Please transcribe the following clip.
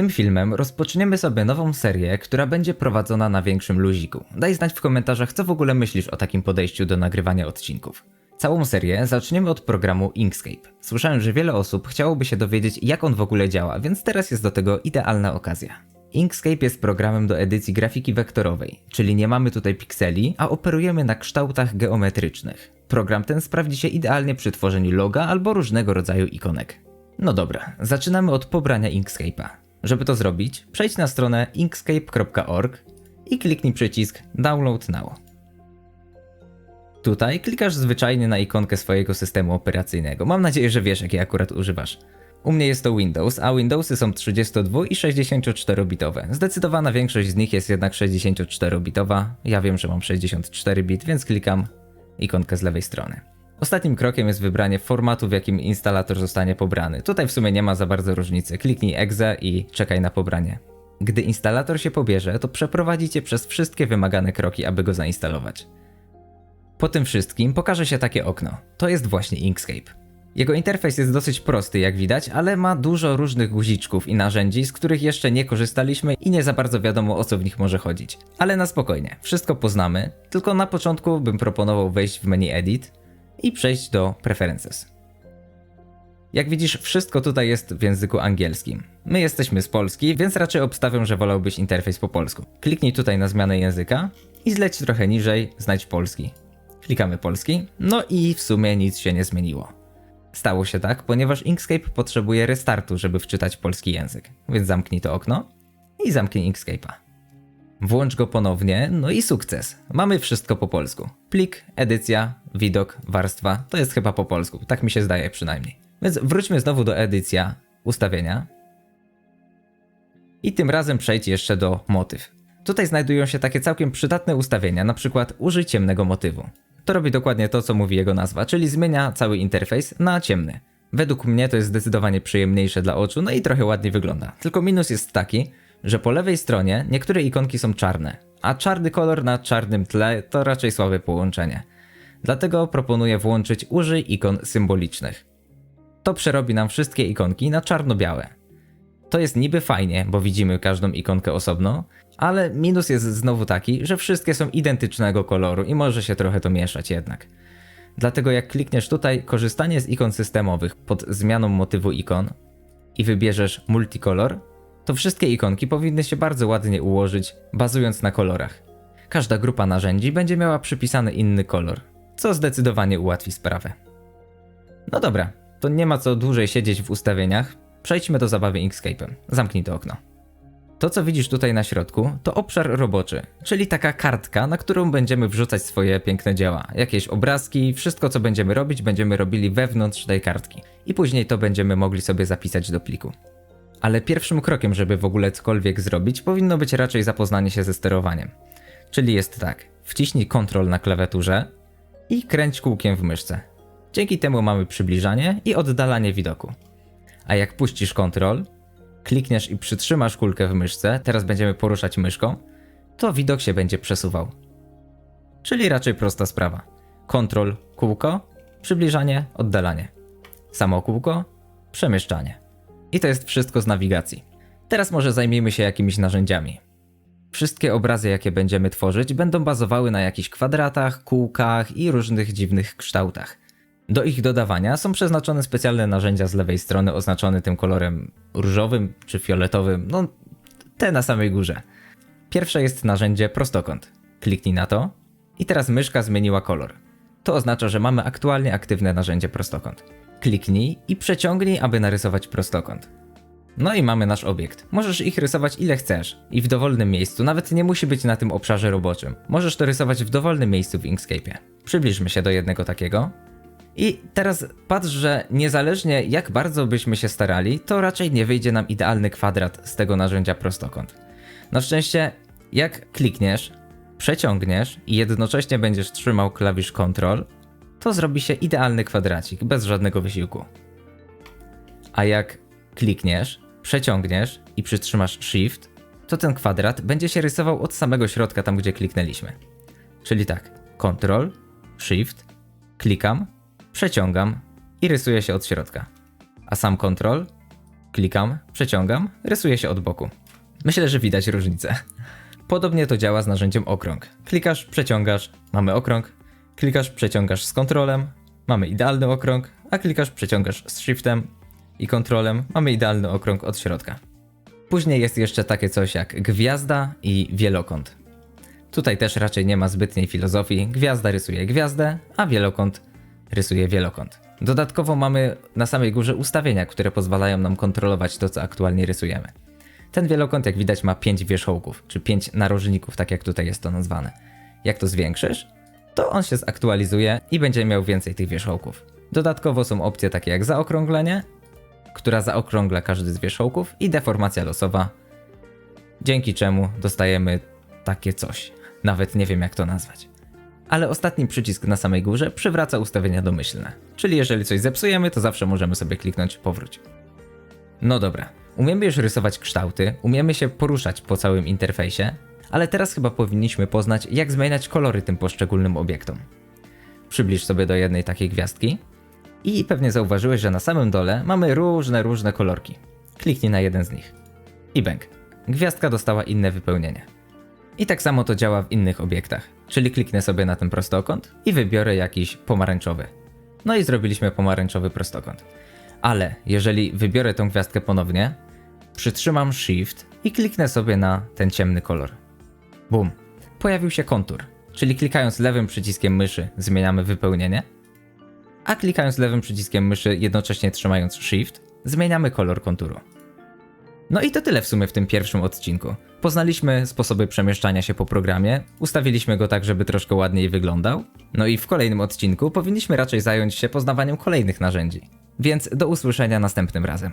Tym filmem rozpoczniemy sobie nową serię, która będzie prowadzona na większym luziku. Daj znać w komentarzach, co w ogóle myślisz o takim podejściu do nagrywania odcinków. Całą serię zaczniemy od programu Inkscape. Słyszałem, że wiele osób chciałoby się dowiedzieć, jak on w ogóle działa, więc teraz jest do tego idealna okazja. Inkscape jest programem do edycji grafiki wektorowej, czyli nie mamy tutaj pikseli, a operujemy na kształtach geometrycznych. Program ten sprawdzi się idealnie przy tworzeniu loga albo różnego rodzaju ikonek. No dobra, zaczynamy od pobrania Inkscape'a. Żeby to zrobić, przejdź na stronę inkscape.org i kliknij przycisk Download Now. Tutaj klikasz zwyczajnie na ikonkę swojego systemu operacyjnego. Mam nadzieję, że wiesz, jakiej akurat używasz. U mnie jest to Windows, a Windowsy są 32 i 64-bitowe. Zdecydowana większość z nich jest jednak 64-bitowa. Ja wiem, że mam 64 bit, więc klikam ikonkę z lewej strony. Ostatnim krokiem jest wybranie formatu, w jakim instalator zostanie pobrany. Tutaj w sumie nie ma za bardzo różnicy. Kliknij exe i czekaj na pobranie. Gdy instalator się pobierze, to przeprowadzi cię przez wszystkie wymagane kroki, aby go zainstalować. Po tym wszystkim pokaże się takie okno. To jest właśnie Inkscape. Jego interfejs jest dosyć prosty, jak widać, ale ma dużo różnych guziczków i narzędzi, z których jeszcze nie korzystaliśmy i nie za bardzo wiadomo o co w nich może chodzić. Ale na spokojnie, wszystko poznamy, tylko na początku bym proponował wejść w menu Edit i przejść do Preferences. Jak widzisz, wszystko tutaj jest w języku angielskim. My jesteśmy z Polski, więc raczej obstawiam, że wolałbyś interfejs po polsku. Kliknij tutaj na zmianę języka i zleć trochę niżej, znajdź polski. Klikamy polski, no i w sumie nic się nie zmieniło. Stało się tak, ponieważ Inkscape potrzebuje restartu, żeby wczytać polski język. Więc zamknij to okno i zamknij Inkscape'a. Włącz go ponownie, no i sukces. Mamy wszystko po polsku. Plik, edycja, widok, warstwa, to jest chyba po polsku, tak mi się zdaje przynajmniej. Więc wróćmy znowu do edycja, ustawienia. I tym razem przejdź jeszcze do motyw. Tutaj znajdują się takie całkiem przydatne ustawienia, na przykład użyj ciemnego motywu. To robi dokładnie to, co mówi jego nazwa, czyli zmienia cały interfejs na ciemny. Według mnie to jest zdecydowanie przyjemniejsze dla oczu, no i trochę ładniej wygląda. Tylko minus jest taki, że po lewej stronie niektóre ikonki są czarne, a czarny kolor na czarnym tle to raczej słabe połączenie. Dlatego proponuję włączyć użyj ikon symbolicznych. To przerobi nam wszystkie ikonki na czarno-białe. To jest niby fajnie, bo widzimy każdą ikonkę osobno, ale minus jest znowu taki, że wszystkie są identycznego koloru i może się trochę to mieszać jednak. Dlatego jak klikniesz tutaj korzystanie z ikon systemowych pod zmianą motywu ikon i wybierzesz multicolor, to wszystkie ikonki powinny się bardzo ładnie ułożyć, bazując na kolorach. Każda grupa narzędzi będzie miała przypisany inny kolor, co zdecydowanie ułatwi sprawę. No dobra, to nie ma co dłużej siedzieć w ustawieniach, przejdźmy do zabawy Inkscape'em. Zamknij to okno. To, co widzisz tutaj na środku, to obszar roboczy, czyli taka kartka, na którą będziemy wrzucać swoje piękne dzieła. Jakieś obrazki, wszystko co będziemy robić, będziemy robili wewnątrz tej kartki. I później to będziemy mogli sobie zapisać do pliku. Ale pierwszym krokiem, żeby w ogóle cokolwiek zrobić, powinno być raczej zapoznanie się ze sterowaniem. Czyli jest tak, wciśnij Ctrl na klawiaturze i kręć kółkiem w myszce. Dzięki temu mamy przybliżanie i oddalanie widoku. A jak puścisz Ctrl, klikniesz i przytrzymasz kulkę w myszce, teraz będziemy poruszać myszką, to widok się będzie przesuwał. Czyli raczej prosta sprawa. Kontrol kółko, przybliżanie, oddalanie. Samo kółko, przemieszczanie. I to jest wszystko z nawigacji. Teraz może zajmijmy się jakimiś narzędziami. Wszystkie obrazy, jakie będziemy tworzyć, będą bazowały na jakichś kwadratach, kółkach i różnych dziwnych kształtach. Do ich dodawania są przeznaczone specjalne narzędzia z lewej strony oznaczone tym kolorem różowym czy fioletowym, no te na samej górze. Pierwsze jest narzędzie prostokąt. Kliknij na to i teraz myszka zmieniła kolor. To oznacza, że mamy aktualnie aktywne narzędzie prostokąt. Kliknij i przeciągnij, aby narysować prostokąt. No i mamy nasz obiekt. Możesz ich rysować ile chcesz i w dowolnym miejscu, nawet nie musi być na tym obszarze roboczym. Możesz to rysować w dowolnym miejscu w Inkscape'ie. Przybliżmy się do jednego takiego. I teraz patrz, że niezależnie jak bardzo byśmy się starali, to raczej nie wyjdzie nam idealny kwadrat z tego narzędzia prostokąt. Na szczęście, jak klikniesz, przeciągniesz i jednocześnie będziesz trzymał klawisz Ctrl, to zrobi się idealny kwadracik, bez żadnego wysiłku. A jak klikniesz, przeciągniesz i przytrzymasz Shift, to ten kwadrat będzie się rysował od samego środka, tam gdzie kliknęliśmy. Czyli tak, Ctrl, Shift, klikam, przeciągam i rysuję się od środka. A sam kontrol Klikam, przeciągam, rysuje się od boku. Myślę, że widać różnicę. Podobnie to działa z narzędziem okrąg. Klikasz, przeciągasz, mamy okrąg. Klikasz, przeciągasz z kontrolem, mamy idealny okrąg, a klikasz, przeciągasz z shiftem i kontrolem, mamy idealny okrąg od środka. Później jest jeszcze takie coś jak gwiazda i wielokąt. Tutaj też raczej nie ma zbytniej filozofii. Gwiazda rysuje gwiazdę, a wielokąt rysuje wielokąt. Dodatkowo mamy na samej górze ustawienia, które pozwalają nam kontrolować to, co aktualnie rysujemy. Ten wielokąt, jak widać, ma 5 wierzchołków, czy 5 narożników, tak jak tutaj jest to nazwane. Jak to zwiększysz, to on się zaktualizuje i będzie miał więcej tych wierzchołków. Dodatkowo są opcje takie jak zaokrąglenie, która zaokrągla każdy z wierzchołków, i deformacja losowa, dzięki czemu dostajemy takie coś. Nawet nie wiem, jak to nazwać. Ale ostatni przycisk na samej górze przywraca ustawienia domyślne. Czyli jeżeli coś zepsujemy, to zawsze możemy sobie kliknąć powróć. No dobra, umiemy już rysować kształty, umiemy się poruszać po całym interfejsie, ale teraz chyba powinniśmy poznać, jak zmieniać kolory tym poszczególnym obiektom. Przybliż sobie do jednej takiej gwiazdki i pewnie zauważyłeś, że na samym dole mamy różne, różne kolorki. Kliknij na jeden z nich. I bęk. Gwiazdka dostała inne wypełnienie. I tak samo to działa w innych obiektach. Czyli kliknę sobie na ten prostokąt i wybiorę jakiś pomarańczowy. No i zrobiliśmy pomarańczowy prostokąt. Ale jeżeli wybiorę tą gwiazdkę ponownie, przytrzymam Shift i kliknę sobie na ten ciemny kolor. Bum. Pojawił się kontur. Czyli klikając lewym przyciskiem myszy zmieniamy wypełnienie, a klikając lewym przyciskiem myszy jednocześnie trzymając Shift zmieniamy kolor konturu. No i to tyle w sumie w tym pierwszym odcinku. Poznaliśmy sposoby przemieszczania się po programie, ustawiliśmy go tak, żeby troszkę ładniej wyglądał. No i w kolejnym odcinku powinniśmy raczej zająć się poznawaniem kolejnych narzędzi. Więc do usłyszenia następnym razem.